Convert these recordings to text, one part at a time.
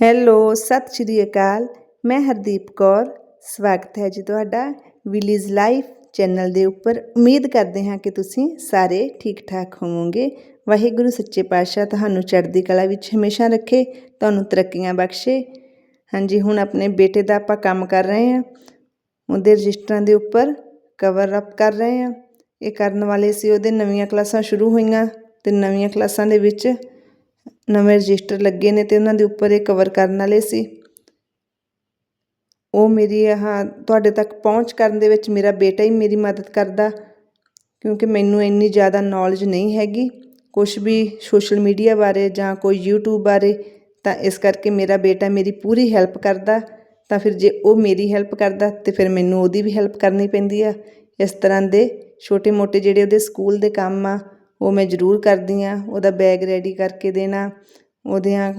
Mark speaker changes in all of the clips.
Speaker 1: Hello, ਸਤਿ ਸ਼੍ਰੀ ਅਕਾਲ। ਮੈਂ ਹਰਦੀਪ ਕੌਰ। ਸਵਾਗਤ ਹੈ ਜੀ ਤੁਹਾਡਾ ਵਿਲੀਜ਼ ਲਾਈਫ ਚੈਨਲ ਦੇ ਉੱਪਰ। ਉਮੀਦ ਕਰਦੇ ਹਾਂ ਕਿ ਤੁਸੀਂ ਸਾਰੇ ਠੀਕ ਠਾਕ ਹੋਵੋਗੇ। ਵਾਹਿਗੁਰੂ ਸੱਚੇ ਪਾਤਸ਼ਾਹ ਤੁਹਾਨੂੰ ਚੜ੍ਹਦੀ ਕਲਾ ਵਿੱਚ ਹਮੇਸ਼ਾ ਰੱਖੇ, ਤੁਹਾਨੂੰ ਤਰੱਕੀਆਂ ਬਖਸ਼ੇ। ਹਾਂਜੀ, ਹੁਣ ਆਪਣੇ ਬੇਟੇ ਦਾ ਆਪਾਂ ਕੰਮ ਕਰ ਰਹੇ ਹਾਂ। ਉਹਦੇ ਰਜਿਸਟਰਾਂ ਦੇ ਉੱਪਰ ਕਵਰ ਅਪ ਕਰ ਰਹੇ ਹਾਂ। ਇਹ ਕਰਨ ਵਾਲੇ ਸੀ ਉਹਦੇ ਨਵੀਆਂ ਕਲਾਸਾਂ ਸ਼ੁਰੂ ਹੋਈਆਂ ਤੇ ਨਵੀਆਂ ਕਲਾਸਾਂ ਦੇ ਵਿੱਚ ਨਵੇਂ ਰਜਿਸਟਰ ਲੱਗੇ ਨੇ ਤੇ ਉਹਨਾਂ ਦੇ ਉੱਪਰ ਇਹ ਕਵਰ ਕਰਨ ਵਾਲੇ ਸੀ। ਉਹ ਮੇਰੀ ਆਹ ਤੁਹਾਡੇ ਤੱਕ ਪਹੁੰਚ ਕਰਨ ਦੇ ਵਿੱਚ ਮੇਰਾ ਬੇਟਾ ਹੀ ਮੇਰੀ ਮਦਦ ਕਰਦਾ, ਕਿਉਂਕਿ ਮੈਨੂੰ ਇੰਨੀ ਜ਼ਿਆਦਾ ਨੌਲੇਜ ਨਹੀਂ ਹੈਗੀ। ਕੁਝ ਵੀ ਸੋਸ਼ਲ ਮੀਡੀਆ ਬਾਰੇ ਜਾਂ ਕੋਈ YouTube ਬਾਰੇ, ਤਾਂ ਇਸ ਕਰਕੇ ਮੇਰਾ ਬੇਟਾ ਮੇਰੀ ਪੂਰੀ ਹੈਲਪ ਕਰਦਾ। ਤਾਂ ਫਿਰ ਜੇ ਉਹ ਮੇਰੀ ਹੈਲਪ ਕਰਦਾ, ਤੇ ਫਿਰ ਮੈਨੂੰ ਉਹਦੀ ਵੀ ਹੈਲਪ ਕਰਨੀ ਪੈਂਦੀ ਆ। ਇਸ ਤਰ੍ਹਾਂ ਦੇ ਛੋਟੇ ਮੋਟੇ ਜਿਹੜੇ ਉਹਦੇ ਸਕੂਲ ਦੇ ਕੰਮ ਆ ਉਹ ਮੈਂ ਜ਼ਰੂਰ ਕਰਦੀ ਹਾਂ, ਉਹਦਾ ਬੈਗ ਰੈਡੀ ਕਰਕੇ ਦੇਣਾ, ਉਹਦੀਆਂ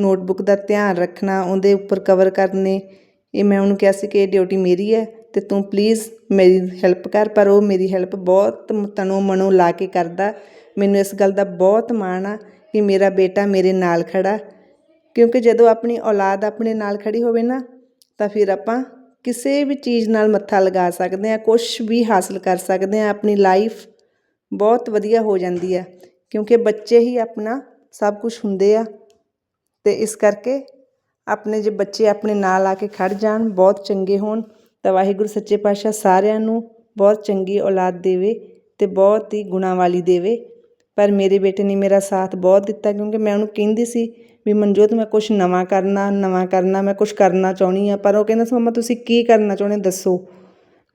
Speaker 1: ਨੋਟਬੁੱਕ ਦਾ ਧਿਆਨ ਰੱਖਣਾ, ਉਹਦੇ ਉੱਪਰ ਕਵਰ ਕਰਨੇ। ਇਹ ਮੈਂ ਉਹਨੂੰ ਕਿਹਾ ਸੀ ਕਿ ਇਹ ਡਿਊਟੀ ਮੇਰੀ ਹੈ ਤੇ ਤੂੰ ਪਲੀਜ਼ ਮੇਰੀ ਹੈਲਪ ਕਰ, ਪਰ ਉਹ ਮੇਰੀ ਹੈਲਪ ਬਹੁਤ ਤਨੋ ਮਨੋ ਲਾ ਕੇ ਕਰਦਾ। ਮੈਨੂੰ ਇਸ ਗੱਲ ਦਾ ਬਹੁਤ ਮਾਣ ਆ ਕਿ ਮੇਰਾ ਬੇਟਾ ਮੇਰੇ ਨਾਲ ਖੜਾ ਕਿਉਂਕਿ ਜਦੋਂ ਆਪਣੀ ਔਲਾਦ ਆਪਣੇ ਨਾਲ ਖੜੀ ਹੋਵੇ ਨਾ, ਤਾਂ ਫਿਰ ਆਪਾਂ ਕਿਸੇ ਵੀ ਚੀਜ਼ ਨਾਲ ਮੱਥਾ ਲਗਾ ਸਕਦੇ ਆ ਕੁਝ ਵੀ ਹਾਸਲ ਕਰ ਸਕਦੇ ਆ ਆਪਣੀ ਲਾਈਫ ਬਹੁਤ ਵਧੀਆ ਹੋ ਜਾਂਦੀ ਆ ਕਿਉਂਕਿ ਬੱਚੇ ਹੀ ਆਪਣਾ ਸਭ ਕੁਝ ਹੁੰਦੇ ਆ। ਤੇ ਇਸ ਕਰਕੇ ਆਪਣੇ ਜੇ ਬੱਚੇ ਆਪਣੇ ਨਾਲ ਆ ਕੇ ਖੜ ਜਾਣ, ਬਹੁਤ ਚੰਗੇ ਹੋਣ, ਤਾਂ ਵਾਹਿਗੁਰੂ ਸੱਚੇ ਪਾਤਸ਼ਾਹ ਸਾਰਿਆਂ ਨੂੰ ਬਹੁਤ ਚੰਗੀ ਔਲਾਦ ਦੇਵੇ ਤੇ ਬਹੁਤ ਹੀ ਗੁਣਾਂ ਵਾਲੀ ਦੇਵੇ। ਪਰ ਮੇਰੇ ਬੇਟੇ ਨੇ ਮੇਰਾ ਸਾਥ ਬਹੁਤ ਦਿੱਤਾ, ਕਿਉਂਕਿ ਮੈਂ ਉਹਨੂੰ ਕਹਿੰਦੀ ਸੀ ਵੀ ਮਨਜੋਤ, ਮੈਂ ਕੁਝ ਨਵਾਂ ਕਰਨਾ ਨਵਾਂ ਕਰਨਾ, ਮੈਂ ਕੁਝ ਕਰਨਾ ਚਾਹੁੰਦੀ ਆ ਪਰ ਉਹ ਕਹਿੰਦਾ ਸੀ, ਮਮਾ, ਤੁਸੀਂ ਕੀ ਕਰਨਾ ਚਾਹੁੰਦੇ ਦੱਸੋ।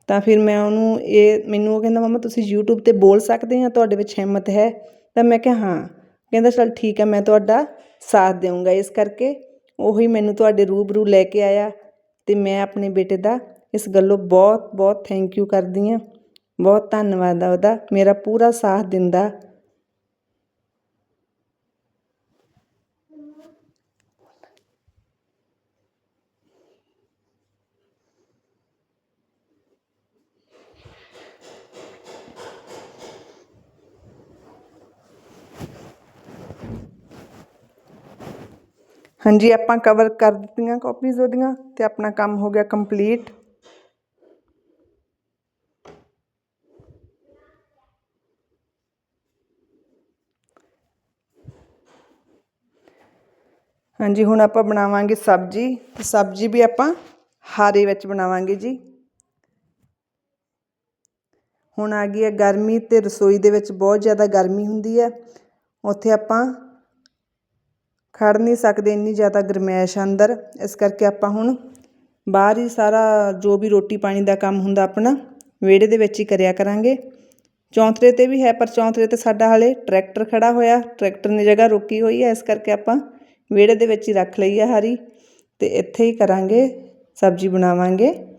Speaker 1: ਤਾਂ ਫਿਰ ਮੈਂ ਉਹਨੂੰ ਇਹ ਮੈਨੂੰ ਉਹ ਕਹਿੰਦਾ, ਮੰਮਾ, ਤੁਸੀਂ ਯੂਟਿਊਬ ਤੇ ਬੋਲ ਸਕਦੇ ਹਾਂ ਤੁਹਾਡੇ ਵਿੱਚ ਹਿੰਮਤ ਹੈ? ਤਾਂ ਮੈਂ ਕਿਹਾ, ਹਾਂ। ਕਹਿੰਦਾ, ਚੱਲ ਠੀਕ ਹੈ, ਮੈਂ ਤੁਹਾਡਾ ਸਾਥ ਦੇਵਾਂਗਾ ਇਸ ਕਰਕੇ। ਉਹੀ ਮੈਨੂੰ ਤੁਹਾਡੇ ਰੂਬਰੂ ਲੈ ਕੇ ਆਇਆ ਅਤੇ ਮੈਂ ਆਪਣੇ ਬੇਟੇ ਦਾ ਇਸ ਗੱਲੋਂ ਬਹੁਤ ਬਹੁਤ ਥੈਂਕ ਯੂ ਕਰਦੀ ਹਾਂ। ਬਹੁਤ ਧੰਨਵਾਦ ਆ ਉਹਦਾ। ਮੇਰਾ ਪੂਰਾ ਸਾਥ ਦਿੰਦਾ। ਹਾਂਜੀ, ਆਪਾਂ ਕਵਰ ਕਰ ਦਿੱਤੀਆਂ ਕਾਪੀਜ਼ ਉਹਦੀਆਂ ਤੇ ਆਪਣਾ ਕੰਮ ਹੋ ਗਿਆ ਕੰਪਲੀਟ ਹਾਂਜੀ, ਹੁਣ ਆਪਾਂ ਬਣਾਵਾਂਗੇ ਸਬਜ਼ੀ। ਤੇ ਸਬਜ਼ੀ ਵੀ ਆਪਾਂ ਹਾਰੇ ਵਿੱਚ ਬਣਾਵਾਂਗੇ ਜੀ। ਹੁਣ ਆ ਗਈ ਹੈ ਗਰਮੀ ਤੇ ਰਸੋਈ ਦੇ ਵਿੱਚ ਬਹੁਤ ਜ਼ਿਆਦਾ ਗਰਮੀ ਹੁੰਦੀ ਹੈ। ਉੱਥੇ ਆਪਾਂ ਖੜ ਨਹੀਂ ਸਕਦੇ, ਇੰਨੀ ਜ਼ਿਆਦਾ ਗਰਮੈਸ਼ ਅੰਦਰ। ਇਸ ਕਰਕੇ ਆਪਾਂ ਹੁਣ ਬਾਹਰ ਹੀ ਸਾਰਾ ਜੋ ਵੀ ਰੋਟੀ ਪਾਣੀ ਦਾ ਕੰਮ ਹੁੰਦਾ ਆਪਣਾ, ਵਿਹੜੇ ਦੇ ਵਿੱਚ ਹੀ ਕਰਿਆ ਕਰਾਂਗੇ। ਚੌਂਤਰੇ ਤੇ ਵੀ ਹੈ, ਪਰ ਚੌਂਤਰੇ ਤੇ ਸਾਡਾ ਹਾਲੇ ਟਰੈਕਟਰ ਖੜਾ ਹੋਇਆ। ਟਰੈਕਟਰ ਨੇ ਜਗ੍ਹਾ ਰੋਕੀ ਹੋਈ ਹੈ, ਇਸ ਕਰਕੇ ਆਪਾਂ ਵਿਹੜੇ ਦੇ ਵਿੱਚ ਹੀ ਰੱਖ ਲਈ ਆ ਹਰੀ। ਤੇ ਇੱਥੇ ਹੀ ਕਰਾਂਗੇ, ਸਬਜ਼ੀ ਬਣਾਵਾਂਗੇ।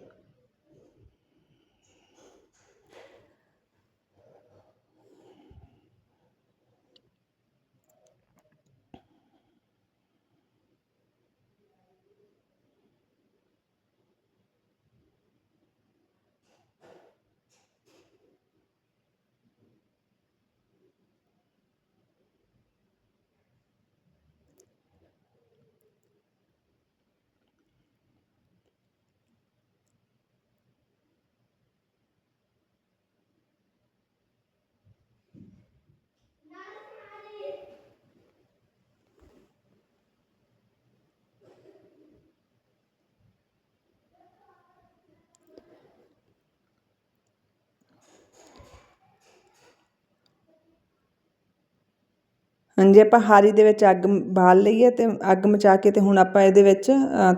Speaker 1: ਹਾਂਜੀ ਆਪਾਂ ਹਾਰੀ ਦੇ ਵਿੱਚ ਅੱਗ ਬਾਲ ਲਈਏ ਹੈ ਅੱਗ ਮਚਾ ਕੇ ਅਤੇ ਹੁਣ ਆਪਾਂ ਇਹਦੇ ਵਿੱਚ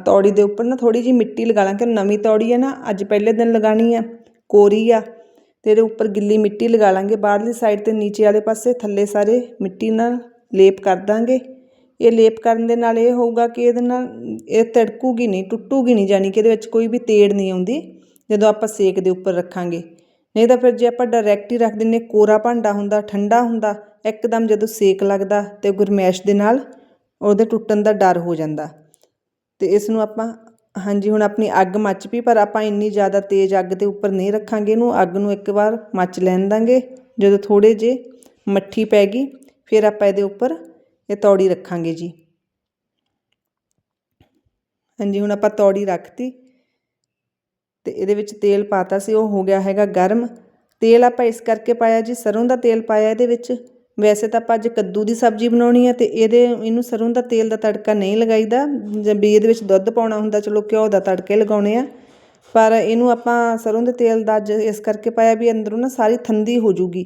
Speaker 1: ਤੌੜੀ ਦੇ ਉੱਪਰ ਨਾ ਥੋੜ੍ਹੀ ਜਿਹੀ ਮਿੱਟੀ ਲਗਾ ਲਾਂਗੇ ਨਵੀਂ ਤੌੜੀ ਹੈ ਨਾ, ਅੱਜ ਪਹਿਲੇ ਦਿਨ ਲਗਾਣੀ ਆ ਕੋਰੀ ਆ ਅਤੇ ਇਹਦੇ ਉੱਪਰ ਗਿੱਲੀ ਮਿੱਟੀ ਲਗਾ ਲਾਂਗੇ, ਬਾਹਰਲੀ ਸਾਈਡ ਤੇ ਨੀਚੇ ਵਾਲੇ ਪਾਸੇ ਥੱਲੇ ਸਾਰੇ ਮਿੱਟੀ ਨਾਲ ਲੇਪ ਕਰ ਦਾਂਗੇ। ਇਹ ਲੇਪ ਕਰਨ ਦੇ ਨਾਲ ਇਹ ਹੋਊਗਾ ਕਿ ਇਹਦੇ ਨਾਲ ਇਹ ਤੜਕੂਗੀ ਨਹੀਂ, ਟੁੱਟੂਗੀ ਨਹੀਂ ਜਾਨੀ ਕਿ ਇਹਦੇ ਵਿੱਚ ਕੋਈ ਵੀ ਤੇੜ ਨਹੀਂ ਆਉਂਦੀ, ਜਦੋਂ ਆਪਾਂ ਸੇਕ ਦੇ ਉੱਪਰ ਰੱਖਾਂਗੇ। ਨਹੀਂ ਤਾਂ ਫਿਰ ਜੇ ਆਪਾਂ ਡਾਇਰੈਕਟ ਹੀ ਰੱਖ ਦਿੰਨੇ, ਕੋਰਾ ਭਾਂਡਾ ਹੁੰਦਾ, ਠੰਡਾ ਹੁੰਦਾ, ਇੱਕਦਮ ਜਦੋਂ ਸੇਕ ਲੱਗਦਾ ਤੇ ਗੁਰਮੈਸ਼ ਦੇ ਨਾਲ ਉਹਦੇ ਟੁੱਟਣ ਦਾ ਡਰ ਹੋ ਜਾਂਦਾ। ਤੇ ਇਸ ਨੂੰ ਆਪਾਂ, ਹਾਂਜੀ, ਹੁਣ ਆਪਣੀ ਅੱਗ ਮੱਚ ਪਈ, ਪਰ ਆਪਾਂ ਇੰਨੀ ਜ਼ਿਆਦਾ ਤੇਜ਼ ਅੱਗ ਦੇ ਉੱਪਰ ਨਹੀਂ ਰੱਖਾਂਗੇ ਇਹਨੂੰ, ਅੱਗ ਨੂੰ ਇੱਕ ਵਾਰ ਮੱਚ ਲੈਣ ਦਾਂਗੇ। ਜਦੋਂ ਥੋੜੇ ਜੇ ਮੱਠੀ ਪੈ ਗਈ, ਫਿਰ ਆਪਾਂ ਇਹਦੇ ਉੱਪਰ ਇਹ ਤੌੜੀ ਰੱਖਾਂਗੇ ਜੀ। ਹਾਂਜੀ, ਹੁਣ ਆਪਾਂ ਤੌੜੀ ਰੱਖਤੀ। ਤੇ ਇਹਦੇ ਵਿੱਚ ਤੇਲ ਪਾਤਾ ਸੀ, ਉਹ ਹੋ ਗਿਆ ਹੈਗਾ ਗਰਮ। ਤੇਲ ਆਪਾਂ ਇਸ ਕਰਕੇ ਪਾਇਆ ਜੀ, ਸਰੋਂ ਦਾ ਤੇਲ ਪਾਇਆ ਇਹਦੇ ਵਿੱਚ। ਵੈਸੇ ਤਾਂ ਆਪਾਂ ਅੱਜ ਕੱਦੂ ਦੀ ਸਬਜ਼ੀ ਬਣਾਉਣੀ ਹੈ ਤੇ ਇਹਦੇ, ਇਹਨੂੰ ਸਰੋਂ ਦਾ ਤੇਲ ਦਾ ਤੜਕਾ ਨਹੀਂ ਲਗਾਈਦਾ। ਜੇ ਵੀ ਇਹਦੇ ਵਿੱਚ ਦੁੱਧ ਪਾਉਣਾ ਹੁੰਦਾ, ਚਲੋ ਘਿਓ ਦਾ ਤੜਕੇ ਲਗਾਉਣੇ ਆ। ਪਰ ਇਹਨੂੰ ਆਪਾਂ ਸਰੋਂ ਦੇ ਤੇਲ ਦਾ ਅੱਜ ਇਸ ਕਰਕੇ ਪਾਇਆ ਵੀ ਅੰਦਰੋਂ ਨਾ ਸਾਰੀ ਥੰਦੀ ਹੋ ਜੂਗੀ।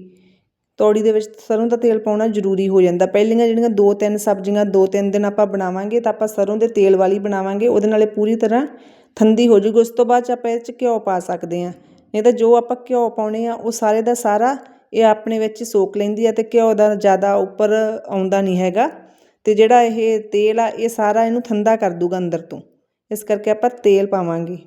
Speaker 1: ਤੌੜੀ ਦੇ ਵਿੱਚ ਸਰੋਂ ਦਾ ਤੇਲ ਪਾਉਣਾ ਜ਼ਰੂਰੀ ਹੋ ਜਾਂਦਾ। ਪਹਿਲੀਆਂ ਜਿਹੜੀਆਂ ਦੋ ਤਿੰਨ ਸਬਜ਼ੀਆਂ, ਦੋ ਤਿੰਨ ਦਿਨ ਆਪਾਂ ਬਣਾਵਾਂਗੇ ਤਾਂ ਆਪਾਂ ਸਰੋਂ ਦੇ ਤੇਲ ਵਾਲੀ ਬਣਾਵਾਂਗੇ। ਉਹਦੇ ਨਾਲੇ ਪੂਰੀ ਤਰ੍ਹਾਂ ਥੰਦੀ ਹੋ ਜੂਗੀ, ਉਸ ਤੋਂ ਬਾਅਦ 'ਚ ਆਪਾਂ ਇਹ 'ਚ ਘਿਓ ਪਾ ਸਕਦੇ ਹਾਂ। ਨਹੀਂ ਤਾਂ ਜੋ ਆਪਾਂ ਘਿਓ ਪਾਉਣੇ ਆ, ਉਹ ਸਾਰੇ ਦਾ ਸਾਰਾ ਇਹ ਆਪਣੇ ਵਿੱਚ ਸੋਕ ਲੈਂਦੀ ਆ ਅਤੇ ਘਿਓ ਦਾ ਜ਼ਿਆਦਾ ਉੱਪਰ ਆਉਂਦਾ ਨਹੀਂ ਹੈਗਾ। ਅਤੇ ਜਿਹੜਾ ਇਹ ਤੇਲ ਆ, ਇਹ ਸਾਰਾ ਇਹਨੂੰ ਥੰਦਾ ਕਰ ਦੂਗਾ ਅੰਦਰ ਤੋਂ। ਇਸ ਕਰਕੇ ਆਪਾਂ ਤੇਲ ਪਾਵਾਂਗੇ।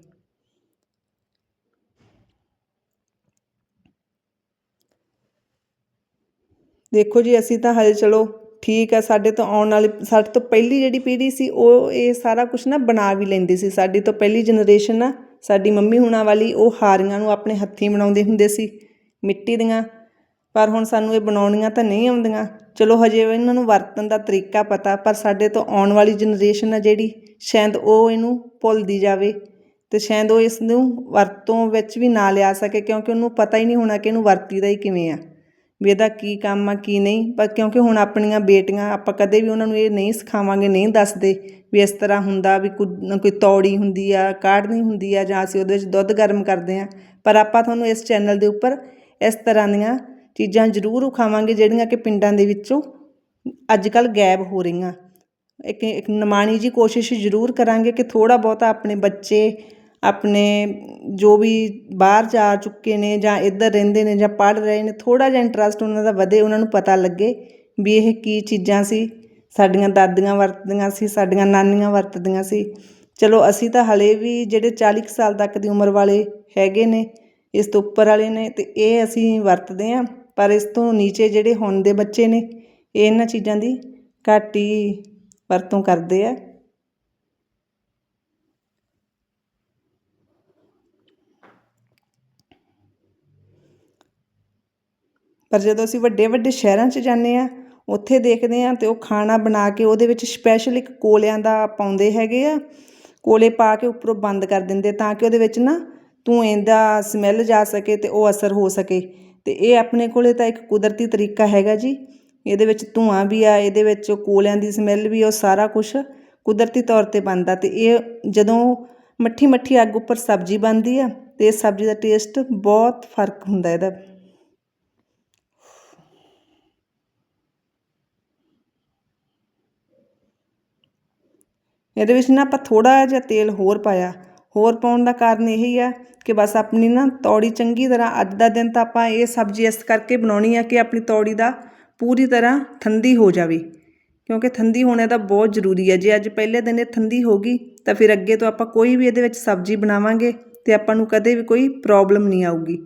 Speaker 1: ਦੇਖੋ ਜੀ, ਅਸੀਂ ਤਾਂ ਹਜੇ ਚਲੋ ਠੀਕ ਆ, ਸਾਡੇ ਤੋਂ ਆਉਣ ਵਾਲੀ, ਸਾਡੇ ਤੋਂ ਪਹਿਲੀ ਜਿਹੜੀ ਪੀੜ੍ਹੀ ਸੀ, ਉਹ ਇਹ ਸਾਰਾ ਕੁਝ ਨਾ ਬਣਾ ਵੀ ਲੈਂਦੀ ਸੀ। ਸਾਡੀ ਤੋਂ ਪਹਿਲੀ ਜਨਰੇਸ਼ਨ ਆ ਸਾਡੀ ਮੰਮੀ ਹੁਣਾਂ ਵਾਲੀ, ਉਹ ਹਾਰੀਆਂ ਨੂੰ ਆਪਣੇ ਹੱਥੀਂ ਬਣਾਉਂਦੇ ਹੁੰਦੇ ਸੀ, ਮਿੱਟੀ ਦੀਆਂ। ਪਰ ਹੁਣ ਸਾਨੂੰ ਇਹ ਬਣਾਉਣੀਆਂ ਤਾਂ ਨਹੀਂ ਆਉਂਦੀਆਂ। ਚਲੋ ਹਜੇ ਇਹਨਾਂ ਨੂੰ ਵਰਤਣ ਦਾ ਤਰੀਕਾ ਪਤਾ, ਪਰ ਸਾਡੇ ਤੋਂ ਆਉਣ ਵਾਲੀ ਜਨਰੇਸ਼ਨ ਆ ਜਿਹੜੀ, ਸ਼ਾਇਦ ਉਹ ਇਹਨੂੰ ਭੁੱਲਦੀ ਜਾਵੇ ਤੇ ਸ਼ਾਇਦ ਉਹ ਇਸ ਨੂੰ ਵਰਤੋਂ ਵਿੱਚ ਵੀ ਨਾ ਲਿਆ ਸਕੇ, ਕਿਉਂਕਿ ਉਹਨੂੰ ਪਤਾ ਹੀ ਨਹੀਂ ਹੋਣਾ ਕਿ ਇਹਨੂੰ ਵਰਤੀਦਾ ਹੀ ਕਿਵੇਂ ਆ। ਵੀ ਇਹਦਾ ਕੀ ਕੰਮ ਆ, ਕੀ ਨਹੀਂ। ਪਰ ਕਿਉਂਕਿ ਹੁਣ ਆਪਣੀਆਂ ਬੇਟੀਆਂ, ਆਪਾਂ ਕਦੇ ਵੀ ਉਹਨਾਂ ਨੂੰ ਇਹ ਨਹੀਂ ਸਿਖਾਵਾਂਗੇ, ਨਹੀਂ ਦੱਸਦੇ ਵੀ ਇਸ ਤਰ੍ਹਾਂ ਹੁੰਦਾ ਵੀ ਕੁ- ਕੋਈ ਤੌੜੀ ਹੁੰਦੀ ਆ ਕਾੜਨੀ ਹੁੰਦੀ ਆ ਜਾਂ ਅਸੀਂ ਉਹਦੇ ਵਿੱਚ ਦੁੱਧ ਗਰਮ ਕਰਦੇ ਆ ਪਰ ਆਪਾਂ ਤੁਹਾਨੂੰ ਇਸ ਚੈਨਲ ਦੇ ਉੱਪਰ ਇਸ ਤਰ੍ਹਾਂ ਦੀਆਂ ਚੀਜ਼ਾਂ ਜ਼ਰੂਰ ਉਖਾਵਾਂਗੇ ਜਿਹੜੀਆਂ ਕਿ ਪਿੰਡਾਂ ਦੇ ਵਿੱਚੋਂ ਅੱਜ ਕੱਲ੍ਹ ਗਾਇਬ ਹੋ ਰਹੀਆਂ। ਇੱਕ ਇੱਕ ਨਿਮਾਣੀ ਜੀ ਕੋਸ਼ਿਸ਼ ਜ਼ਰੂਰ ਕਰਾਂਗੇ ਕਿ ਥੋੜਾ ਬਹੁਤਾ ਆਪਣੇ ਬੱਚੇ ਆਪਣੇ ਜੋ ਵੀ ਬਾਹਰ ਜਾ ਚੁੱਕੇ ਨੇ ਜਾਂ ਇੱਧਰ ਰਹਿੰਦੇ ਨੇ ਜਾਂ ਪੜ੍ਹ ਰਹੇ ਨੇ, ਥੋੜ੍ਹਾ ਜਿਹਾ ਇੰਟਰਸਟ ਉਹਨਾਂ ਦਾ ਵਧੇ, ਉਹਨਾਂ ਨੂੰ ਪਤਾ ਲੱਗੇ ਵੀ ਇਹ ਕੀ ਚੀਜ਼ਾਂ ਸੀ, ਸਾਡੀਆਂ ਦਾਦੀਆਂ ਵਰਤਦੀਆਂ ਸੀ, ਸਾਡੀਆਂ ਨਾਨੀਆਂ ਵਰਤਦੀਆਂ ਸੀ। ਚਲੋ ਅਸੀਂ ਤਾਂ ਹਲੇ ਵੀ ਜਿਹੜੇ 40 ਕੁ ਸਾਲ ਤੱਕ ਦੀ ਉਮਰ ਵਾਲੇ ਹੈਗੇ ਨੇ, ਇਸ ਤੋਂ ਉੱਪਰ ਵਾਲੇ ਨੇ ਅਤੇ ਇਹ ਅਸੀਂ ਵਰਤਦੇ ਹਾਂ, ਪਰ ਇਸ ਤੋਂ ਨੀਚੇ ਜਿਹੜੇ ਹੁਣ ਦੇ ਬੱਚੇ ਨੇ, ਇਹ ਇਹਨਾਂ ਚੀਜ਼ਾਂ ਦੀ ਘੱਟ ਹੀ ਵਰਤੋਂ ਕਰਦੇ ਆ। ਪਰ ਜਦੋਂ ਅਸੀਂ ਵੱਡੇ ਵੱਡੇ ਸ਼ਹਿਰਾਂ 'ਚ ਜਾਂਦੇ ਆ ਉੱਥੇ ਦੇਖਦੇ ਆ ਤੇ ਉਹ ਖਾਣਾ ਬਣਾ ਕੇ ਉਹਦੇ ਵਿੱਚ ਸਪੈਸ਼ਲ ਇੱਕ ਕੋਲਿਆਂ ਦਾ ਪਾਉਂਦੇ ਹੈਗੇ ਆ, ਕੋਲੇ ਪਾ ਕੇ ਉੱਪਰੋਂ ਬੰਦ ਕਰ ਦਿੰਦੇ ਤਾਂ ਕਿ ਉਹਦੇ ਵਿੱਚ ਨਾ ਧੂਏਂ ਦਾ ਸਮੈਲ ਜਾ ਸਕੇ ਤੇ ਉਹ ਅਸਰ ਹੋ ਸਕੇ। ਤੇ ਇਹ ਆਪਣੇ ਕੋਲੇ ਤਾਂ ਇੱਕ ਕੁਦਰਤੀ ਤਰੀਕਾ ਹੈਗਾ ਜੀ। ਇਹਦੇ ਵਿੱਚ ਧੂਆਂ ਵੀ ਆ, ਇਹਦੇ ਵਿੱਚ ਕੋਲਿਆਂ ਦੀ ਸਮੈਲ ਵੀ ਉਹ ਸਾਰਾ ਕੁਝ ਕੁਦਰਤੀ ਤੌਰ ਤੇ ਬਣਦਾ ਤੇ ਇਹ ਜਦੋਂ ਮੱਠੀ ਮੱਠੀ ਅੱਗ ਉੱਪਰ ਸਬਜ਼ੀ ਬਣਦੀ ਆ ਤੇ ਇਸ ਸਬਜ਼ੀ ਦਾ ਟੇਸਟ ਬਹੁਤ ਫ਼ਰਕ ਹੁੰਦਾ ਇਹਦਾ। ਇਹਦੇ ਵਿੱਚ ਨਾ ਆਪਾਂ ਥੋੜਾ ਜਿਹਾ ਤੇਲ ਹੋਰ ਪਾਇਆ। ਹੋਰ ਪਾਉਣ ਦਾ ਕਾਰਨ ਇਹੀ ਆ ਕਿ ਬਸ ਆਪਣੀ ਨਾ ਤੌੜੀ ਚੰਗੀ ਤਰ੍ਹਾਂ ਅੱਜ ਦਾ ਦਿਨ ਤਾਂ ਆਪਾਂ ਇਹ ਸਬਜ਼ੀ ਇਸ ਕਰਕੇ ਬਣਾਉਣੀ ਆ ਕਿ ਆਪਣੀ ਤੌੜੀ ਦਾ ਪੂਰੀ ਤਰ੍ਹਾਂ ਠੰਡੀ ਹੋ ਜਾਵੇ। ਕਿਉਂਕਿ ਠੰਡੀ ਹੋਣਾ ਤਾਂ ਬਹੁਤ ਜ਼ਰੂਰੀ ਹੈ ਜੇ ਅੱਜ ਪਹਿਲੇ ਦਿਨ ਇਹ ਠੰਡੀ ਹੋ ਗਈ ਤਾਂ ਫਿਰ ਅੱਗੇ ਤੋਂ ਆਪਾਂ ਕੋਈ ਵੀ ਇਹਦੇ ਵਿੱਚ ਸਬਜ਼ੀ ਬਣਾਵਾਂਗੇ ਤੇ ਆਪਾਂ ਨੂੰ ਕਦੇ ਵੀ ਕੋਈ ਪ੍ਰੋਬਲਮ ਨਹੀਂ ਆਊਗੀ।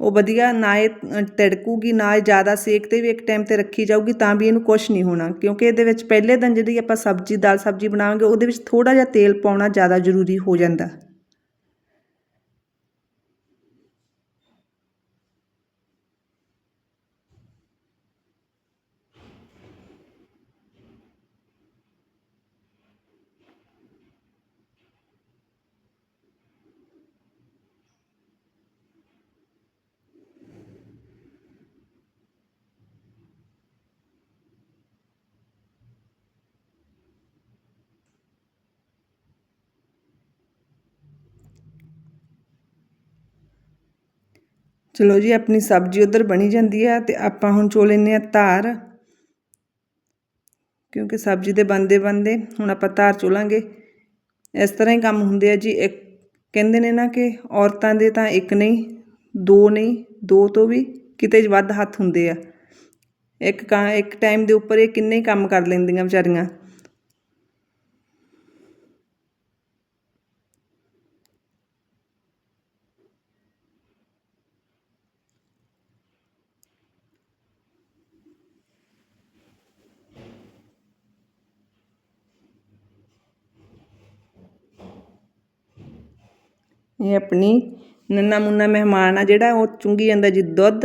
Speaker 1: ਉਹ ਵਧੀਆ, ਨਾ ਇਹ ਤਿੜਕੂਗੀ, ਨਾ ਇਹ ਜ਼ਿਆਦਾ ਸੇਕ ਤੇ ਵੀ ਇੱਕ ਟਾਈਮ ਤੇ ਰੱਖੀ ਜਾਊਗੀ, ਤਾਂ ਵੀ ਇਹਨੂੰ ਕੁਝ ਨਹੀਂ ਹੋਣਾ। ਕਿਉਂਕਿ ਇਹਦੇ ਵਿੱਚ ਪਹਿਲੇ ਦਿਨ ਜਿਹੜੀ ਆਪਾਂ ਸਬਜ਼ੀ ਦਾਲ ਸਬਜ਼ੀ ਬਣਾਵਾਂਗੇ, ਉਹਦੇ ਵਿੱਚ ਥੋੜਾ ਜਿਹਾ ਤੇਲ ਪਾਉਣਾ ਜ਼ਿਆਦਾ ਜ਼ਰੂਰੀ ਹੋ ਜਾਂਦਾ। ਚਲੋ ਜੀ, ਆਪਣੀ ਸਬਜ਼ੀ ਉਧਰ ਬਣੀ ਜਾਂਦੀ ਆ ਤੇ ਆਪਾਂ ਹੁਣ ਚੋ ਲੈਨੇ ਆ ਧਾਰ, ਕਿਉਂਕਿ ਸਬਜ਼ੀ ਦੇ ਬੰਦੇ ਬੰਦੇ ਹੁਣ ਆਪਾਂ ਧਾਰ ਚੋਲਾਂਗੇ। ਇਸ ਤਰ੍ਹਾਂ ਹੀ ਕੰਮ ਹੁੰਦੇ ਆ ਜੀ। ਇੱਕ ਕਹਿੰਦੇ ਨੇ ਨਾ ਕਿ ਔਰਤਾਂ ਦੇ ਤਾਂ ਇੱਕ ਨਹੀਂ, ਦੋ ਨਹੀਂ, ਦੋ ਤੋਂ ਵੀ ਕਿਤੇ ਵੱਧ ਹੱਥ ਹੁੰਦੇ ਆ। ਇੱਕ ਕਾਂ, ਇੱਕ ਟਾਈਮ ਦੇ ਉੱਪਰ ਇਹ ਕਿੰਨੇ ਕੰਮ ਕਰ ਲੈਂਦੀਆਂ ਵਿਚਾਰੀਆਂ। ਇਹ ਆਪਣੀ ਨੰਨਾ ਮੁੰਨਾ ਮਹਿਮਾਨ ਆ, ਜਿਹੜਾ ਉਹ ਚੁੰਗੀ ਜਾਂਦਾ ਜੀ ਦੁੱਧ।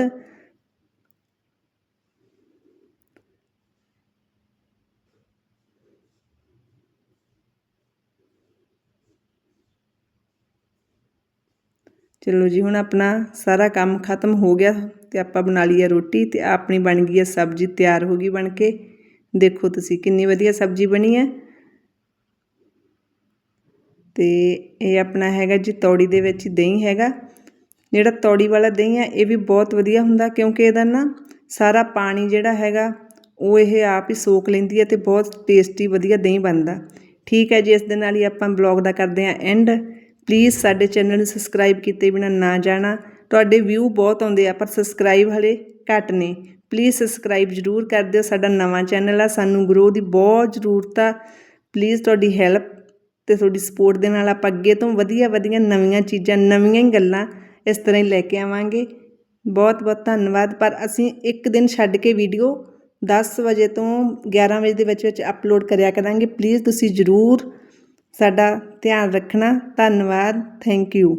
Speaker 1: ਚਲੋ ਜੀ, ਹੁਣ ਆਪਣਾ ਸਾਰਾ ਕੰਮ ਖਤਮ ਹੋ ਗਿਆ ਤੇ ਆਪਾਂ ਬਣਾ ਲਈ ਆ ਰੋਟੀ ਤੇ ਆਪਣੀ ਬਣ ਗਈ ਆ ਸਬਜ਼ੀ, ਤਿਆਰ ਹੋ ਗਈ ਬਣ ਕੇ। ਦੇਖੋ ਤੁਸੀਂ ਕਿੰਨੀ ਵਧੀਆ ਸਬਜ਼ੀ ਬਣੀ ਹੈ ਤੇ ਇਹ ਆਪਣਾ ਹੈਗਾ ਜੀ ਤੌੜੀ ਦੇ ਵਿੱਚ ਦਹੀਂ ਹੈਗਾ। ਜਿਹੜਾ ਤੌੜੀ ਵਾਲਾ ਦਹੀਂ ਹੈ, ਇਹ ਵੀ ਬਹੁਤ ਵਧੀਆ ਹੁੰਦਾ ਕਿਉਂਕਿ ਇਹਦਾ ਨਾ ਸਾਰਾ ਪਾਣੀ ਜਿਹੜਾ ਹੈਗਾ, ਉਹ ਇਹ ਆਪ ਹੀ ਸੋਖ ਲੈਂਦੀ ਹੈ ਤੇ ਬਹੁਤ ਟੇਸਟੀ ਵਧੀਆ ਦਹੀਂ ਬਣਦਾ। ਠੀਕ ਹੈ ਜੀ, ਇਸ ਦੇ ਨਾਲ ਹੀ ਆਪਾਂ ਬਲੌਗ ਦਾ ਕਰਦੇ ਹਾਂ ਐਂਡ ਪਲੀਜ਼ ਸਾਡੇ ਚੈਨਲ ਨੂੰ ਸਬਸਕ੍ਰਾਈਬ ਕੀਤੇ ਬਿਨਾ ਨਾ ਜਾਣਾ। ਤੁਹਾਡੇ ਵਿਊ ਬਹੁਤ ਆਉਂਦੇ ਆ, ਪਰ ਸਬਸਕ੍ਰਾਈਬ ਹਲੇ ਘੱਟ ਨੇ। ਪਲੀਜ਼ ਸਬਸਕ੍ਰਾਈਬ ਜ਼ਰੂਰ ਕਰ ਦਿਓ, ਸਾਡਾ ਨਵਾਂ ਚੈਨਲ ਆ, ਸਾਨੂੰ ਗਰੋ ਦੀ ਬਹੁਤ ਜ਼ਰੂਰਤ ਆ। ਪਲੀਜ਼ ਤੁਹਾਡੀ ਹੈਲਪ ਤੇ ਤੁਹਾਡੀ ਸਪੋਰਟ ਦੇ ਨਾਲ ਆਪਾਂ ਅੱਗੇ ਤੋਂ ਵਧੀਆ ਵਧੀਆ ਨਵੀਆਂ ਚੀਜ਼ਾਂ, ਨਵੀਆਂ ਹੀ ਗੱਲਾਂ ਇਸ ਤਰ੍ਹਾਂ ਹੀ ਲੈ ਕੇ ਆਵਾਂਗੇ। ਬਹੁਤ ਬਹੁਤ ਧੰਨਵਾਦ। ਪਰ ਅਸੀਂ ਇੱਕ ਦਿਨ ਛੱਡ ਕੇ ਵੀਡੀਓ 10 ਵਜੇ ਤੋਂ 11 ਵਜੇ ਦੇ ਵਿੱਚ ਵਿੱਚ ਅਪਲੋਡ ਕਰਿਆ ਕਰਾਂਗੇ। ਪਲੀਜ਼ ਤੁਸੀਂ ਜ਼ਰੂਰ ਸਾਡਾ ਧਿਆਨ ਰੱਖਣਾ। ਧੰਨਵਾਦ। Thank you